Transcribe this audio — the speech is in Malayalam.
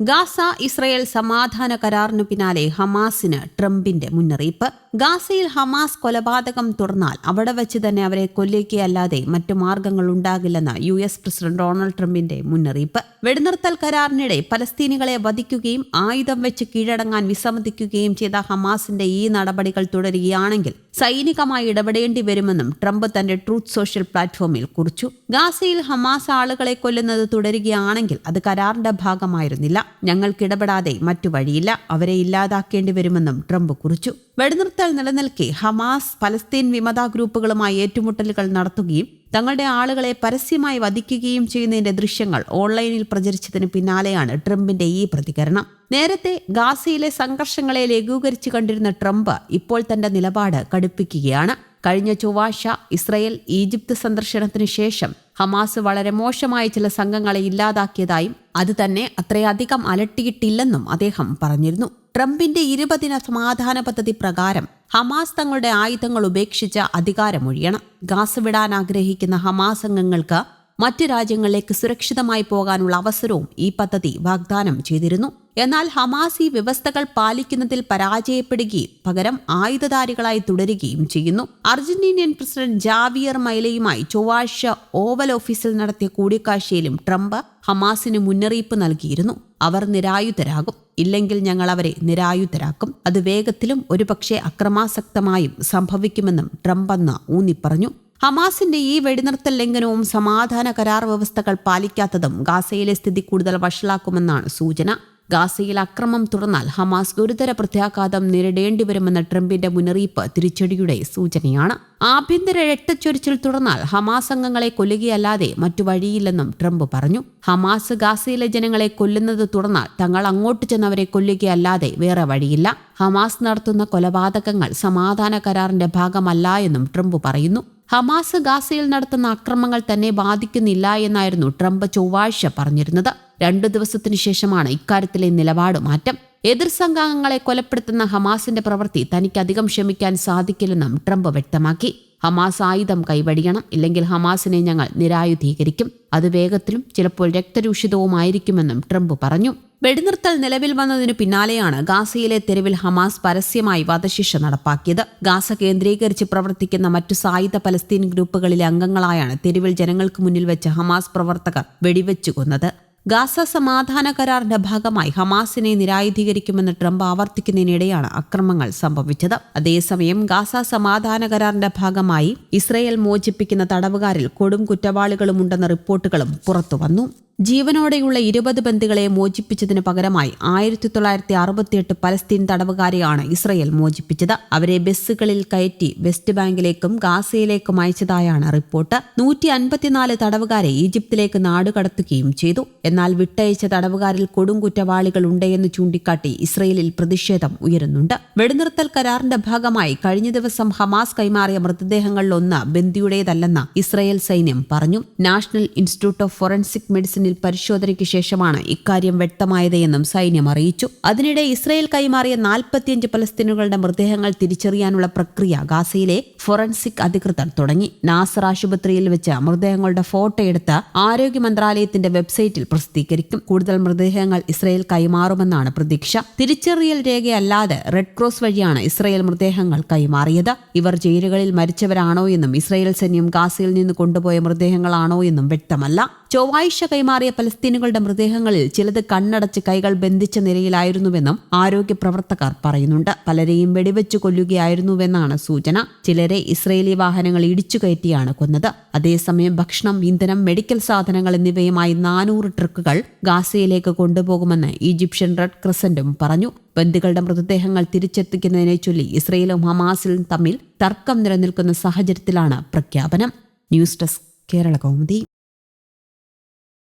ഗാസ ഇസ്രയേൽ സമാധാന കരാറിനു പിന്നാലെ ഹമാസിന് ട്രംപിന്റെ മുന്നറിയിപ്പ്. ഗാസയിൽ ഹമാസ് കൊലപാതകം തുടർന്നാൽ അവിടെ വെച്ച് തന്നെ അവരെ കൊല്ലിക്കുകയല്ലാതെ മറ്റു മാർഗങ്ങൾ ഉണ്ടാകില്ലെന്ന് യു എസ് പ്രസിഡന്റ് ഡൊണാൾഡ് ട്രംപിന്റെ മുന്നറിയിപ്പ്. വെടിനിർത്തൽ കരാറിനിടെ പലസ്തീനികളെ വധിക്കുകയും ആയുധം വെച്ച് കീഴടങ്ങാൻ വിസമ്മതിക്കുകയും ചെയ്ത ഹമാസിന്റെ ഈ നടപടികൾ തുടരുകയാണെങ്കിൽ സൈനികമായി ഇടപെടേണ്ടി വരുമെന്നും ട്രംപ് തന്റെ ട്രൂത്ത് സോഷ്യൽ പ്ലാറ്റ്ഫോമിൽ കുറിച്ചു. ഗാസയിൽ ഹമാസ് ആളുകളെ കൊല്ലുന്നത് തുടരുകയാണെങ്കിൽ അത് കരാറിന്റെ ഭാഗമായിരുന്നില്ല. ഞങ്ങൾക്കിടപെടാതെ മറ്റു വഴിയില്ല. അവരെ ഇല്ലാതാക്കേണ്ടി വരുമെന്നും ട്രംപ് കുറിച്ചു. വെടിനിർത്തൽ നിലനിൽക്കെ ഹമാസ് പലസ്തീൻ വിമത ഗ്രൂപ്പുകളുമായി ഏറ്റുമുട്ടലുകൾ നടത്തുകയും തങ്ങളുടെ ആളുകളെ പരസ്യമായി വധിക്കുകയും ചെയ്യുന്നതിന്റെ ദൃശ്യങ്ങൾ ഓൺലൈനിൽ പ്രചരിച്ചതിന് പിന്നാലെയാണ് ട്രംപിന്റെ ഈ പ്രതികരണം. നേരത്തെ ഗാസയിലെ സംഘർഷങ്ങളെ ലഘൂകരിച്ചു കണ്ടിരുന്ന ട്രംപ് ഇപ്പോൾ തന്റെ നിലപാട് കടുപ്പിക്കുകയാണ്. കഴിഞ്ഞ ചൊവ്വാഴ്ച ഇസ്രയേൽ ഈജിപ്ത് സന്ദർശനത്തിന് ശേഷം ഹമാസ് വളരെ മോശമായ ചില സംഘങ്ങളെ ഇല്ലാതാക്കിയതായും അത് തന്നെ അത്രയധികം അലട്ടിയിട്ടില്ലെന്നും അദ്ദേഹം പറഞ്ഞിരുന്നു. ട്രംപിന്റെ ഇരുപതിന സമാധാന പദ്ധതി പ്രകാരം ഹമാസ് തങ്ങളുടെ ആയുധങ്ങൾ ഉപേക്ഷിച്ച് അധികാരമൊഴിയണം. ഗാസ് വിടാൻ ആഗ്രഹിക്കുന്ന ഹമാസ് അംഗങ്ങൾക്ക് മറ്റ് രാജ്യങ്ങളിലേക്ക് സുരക്ഷിതമായി പോകാനുള്ള അവസരവും ഈ പദ്ധതി വാഗ്ദാനം ചെയ്തിരുന്നു. എന്നാൽ ഹമാസ് ഈ വ്യവസ്ഥകൾ പാലിക്കുന്നതിൽ പരാജയപ്പെടുകയും പകരം ആയുധധാരികളായി തുടരുകയും ചെയ്യുന്നു. അർജന്റീനിയൻ പ്രസിഡന്റ് ജാവിയർ മൈലയുമായി ചൊവ്വാഴ്ച ഓവൽ ഓഫീസിൽ നടത്തിയ കൂടിക്കാഴ്ചയിലും ട്രംപ് ഹമാസിന് മുന്നറിയിപ്പ് നൽകിയിരുന്നു. അവർ നിരായുധരാകും. ഇല്ലെങ്കിൽ ഞങ്ങൾ അവരെ നിരായുധരാക്കും. അത് വേഗത്തിലും ഒരുപക്ഷെ അക്രമാസക്തമായും സംഭവിക്കുമെന്നും ട്രംപ് അന്ന് ഊന്നിപ്പറഞ്ഞു. ഹമാസിന്റെ ഈ വെടിനിർത്തൽ ലംഘനവും സമാധാന കരാർ വ്യവസ്ഥകൾ പാലിക്കാത്തതും ഗാസയിലെ സ്ഥിതി കൂടുതൽ വഷളാക്കുമെന്നാണ് സൂചന. ഗാസയിൽ അക്രമം തുടർന്നാൽ ഹമാസ് ഗുരുതര പ്രത്യാഘാതം നേരിടേണ്ടി വരുമെന്ന ട്രംപിന്റെ മുന്നറിയിപ്പ് തിരിച്ചടിയുടെ സൂചനയാണ്. ആഭ്യന്തര രക്തച്ചൊരിച്ചിൽ തുടർന്നാൽ ഹമാസ് അംഗങ്ങളെ കൊല്ലുകയല്ലാതെ മറ്റു വഴിയില്ലെന്നും ട്രംപ് പറഞ്ഞു. ഹമാസ് ഗാസയിലെ ജനങ്ങളെ കൊല്ലുന്നത് തുടർന്നാൽ തങ്ങൾ അങ്ങോട്ട് ചെന്നവരെ കൊല്ലുകയല്ലാതെ വേറെ വഴിയില്ല. ഹമാസ് നടത്തുന്ന കൊലപാതകങ്ങൾ സമാധാന കരാറിന്റെ ഭാഗമല്ല എന്നും ട്രംപ് പറയുന്നു. ഹമാസ് ഗാസയിൽ നടത്തുന്ന അക്രമങ്ങൾ തന്നെ ബാധിക്കുന്നില്ല എന്നായിരുന്നു ട്രംപ് ചൊവ്വാഴ്ച പറഞ്ഞിരുന്നത്. രണ്ടു ദിവസത്തിനു ശേഷമാണ് ഇക്കാര്യത്തിലെ നിലപാട് മാറ്റം. എതിർ സംഘാംഗങ്ങളെ കൊലപ്പെടുത്തുന്ന ഹമാസിന്റെ പ്രവൃത്തി തനിക്ക് അധികം ക്ഷമിക്കാൻ സാധിക്കില്ലെന്നും ട്രംപ് വ്യക്തമാക്കി. ഹമാസ് ആയുധം കൈവടിയണം ഇല്ലെങ്കിൽ ഹമാസിനെ ഞങ്ങൾ നിരായുധീകരിക്കും. അത് വേഗത്തിലും ചിലപ്പോൾ രക്തരൂഷിതവുമായിരിക്കുമെന്നും ട്രംപ് പറഞ്ഞു. വെടിനിർത്തൽ നിലവിൽ വന്നതിനു പിന്നാലെയാണ് ഗാസയിലെ തെരുവിൽ ഹമാസ് പരസ്യമായി വധശിക്ഷ നടപ്പാക്കിയത്. ഗാസ കേന്ദ്രീകരിച്ച് പ്രവർത്തിക്കുന്ന മറ്റു സായുധ പലസ്തീൻ ഗ്രൂപ്പുകളിലെ അംഗങ്ങളായാണ് തെരുവിൽ ജനങ്ങൾക്ക് മുന്നിൽ വെച്ച് ഹമാസ് പ്രവർത്തകർ വെടിവെച്ചു കൊന്നത്. ഗാസ സമാധാന കരാറിന്റെ ഭാഗമായി ഹമാസിനെ നിരായുധീകരിക്കുമെന്ന് ട്രംപ് ആവർത്തിക്കുന്നതിനിടെയാണ് അക്രമങ്ങൾ സംഭവിച്ചത്. അതേസമയം ഗാസ സമാധാന കരാറിന്റെ ഭാഗമായി ഇസ്രയേൽ മോചിപ്പിക്കുന്ന തടവുകാരിൽ കൊടും കുറ്റവാളികളുമുണ്ടെന്ന റിപ്പോർട്ടുകളും പുറത്തുവന്നു. ജീവനോടെയുള്ള ഇരുപത് ബന്ദികളെ മോചിപ്പിച്ചതിന് പകരമായി ആയിരത്തി തൊള്ളായിരത്തി അറുപത്തിയെട്ട് പലസ്തീൻ തടവുകാരെയാണ് ഇസ്രയേൽ മോചിപ്പിച്ചത്. അവരെ ബസ്സുകളിൽ കയറ്റി വെസ്റ്റ് ബാങ്കിലേക്കും ഗാസയിലേക്കും അയച്ചതായാണ് റിപ്പോർട്ട്. നൂറ്റി അൻപത്തിനാല് തടവുകാരെ ഈജിപ്തിലേക്ക് നാടുകടത്തുകയും ചെയ്തു. എന്നാൽ വിട്ടയച്ച തടവുകാരിൽ കൊടും കുറ്റവാളികൾ ഉണ്ടെന്ന് ചൂണ്ടിക്കാട്ടി ഇസ്രയേലിൽ പ്രതിഷേധം ഉയരുന്നുണ്ട്. വെടിനിർത്തൽ കരാറിന്റെ ഭാഗമായി കഴിഞ്ഞ ദിവസം ഹമാസ് കൈമാറിയ മൃതദേഹങ്ങളിലൊന്ന് ബന്ദിയുടേതല്ലെന്ന് ഇസ്രയേൽ സൈന്യം പറഞ്ഞു. നാഷണൽ ഇൻസ്റ്റിറ്റ്യൂട്ട് ഓഫ് ഫോറൻസിക് മെഡിസിനിൽ പരിശോധനയ്ക്ക് ശേഷമാണ് ഇക്കാര്യം വ്യക്തമായതെന്നും സൈന്യം അറിയിച്ചു. അതിനിടെ ഇസ്രയേൽ കൈമാറിയ നാൽപ്പത്തിയഞ്ച് പലസ്തീനുകളുടെ മൃതദേഹങ്ങൾ തിരിച്ചറിയാനുള്ള പ്രക്രിയ ഗാസയിലെ ഫോറൻസിക് അധികൃതർ തുടങ്ങി. നാസർ ആശുപത്രിയിൽ വെച്ച് മൃതദേഹങ്ങളുടെ ഫോട്ടോ എടുത്ത് ആരോഗ്യ മന്ത്രാലയത്തിന്റെ വെബ്സൈറ്റിൽ പ്രസിദ്ധീകരിക്കും കൂടുതൽ മൃതദേഹങ്ങൾ ഇസ്രയേൽ കൈമാറുമെന്നാണ് പ്രതീക്ഷ. തിരിച്ചറിയൽ രേഖയല്ലാതെ റെഡ് ക്രോസ് വഴിയാണ് ഇസ്രയേൽ മൃതദേഹങ്ങൾ കൈമാറിയത്. ഇവർ ജയിലുകളിൽ മരിച്ചവരാണോ എന്നും ഇസ്രയേൽ സൈന്യം ഗാസയിൽ നിന്ന് കൊണ്ടുപോയ മൃതദേഹങ്ങളാണോ എന്നും വ്യക്തമല്ല. ചൊവ്വാഴ്ച കൈമാറിയ പലസ്തീനുകളുടെ മൃതദേഹങ്ങളിൽ ചിലത് കണ്ണടച്ച് കൈകൾ ബന്ധിച്ച നിലയിലായിരുന്നുവെന്നും ആരോഗ്യ പ്രവർത്തകർ പറയുന്നുണ്ട്. പലരെയും വെടിവെച്ചു കൊല്ലുകയായിരുന്നുവെന്നാണ് സൂചന. ചിലരെ ഇസ്രയേലി വാഹനങ്ങൾ ഇടിച്ചു കയറ്റിയാണ് കൊന്നത്. അതേസമയം ഭക്ഷണം ഇന്ധനം മെഡിക്കൽ സാധനങ്ങൾ എന്നിവയുമായി നാനൂറ് ട്രക്കുകൾ ഗാസയിലേക്ക് കൊണ്ടുപോകുമെന്ന് ഈജിപ്ഷ്യൻ റെഡ് ക്രിസന്റും പറഞ്ഞു. ബന്ദികളുടെ മൃതദേഹങ്ങൾ തിരിച്ചെത്തിക്കുന്നതിനെ ചൊല്ലി ഇസ്രയേലും ഹമാസിലും തമ്മിൽ തർക്കം നിലനിൽക്കുന്ന സാഹചര്യത്തിലാണ് പ്രഖ്യാപനം. News desk Kerala Kaumudi.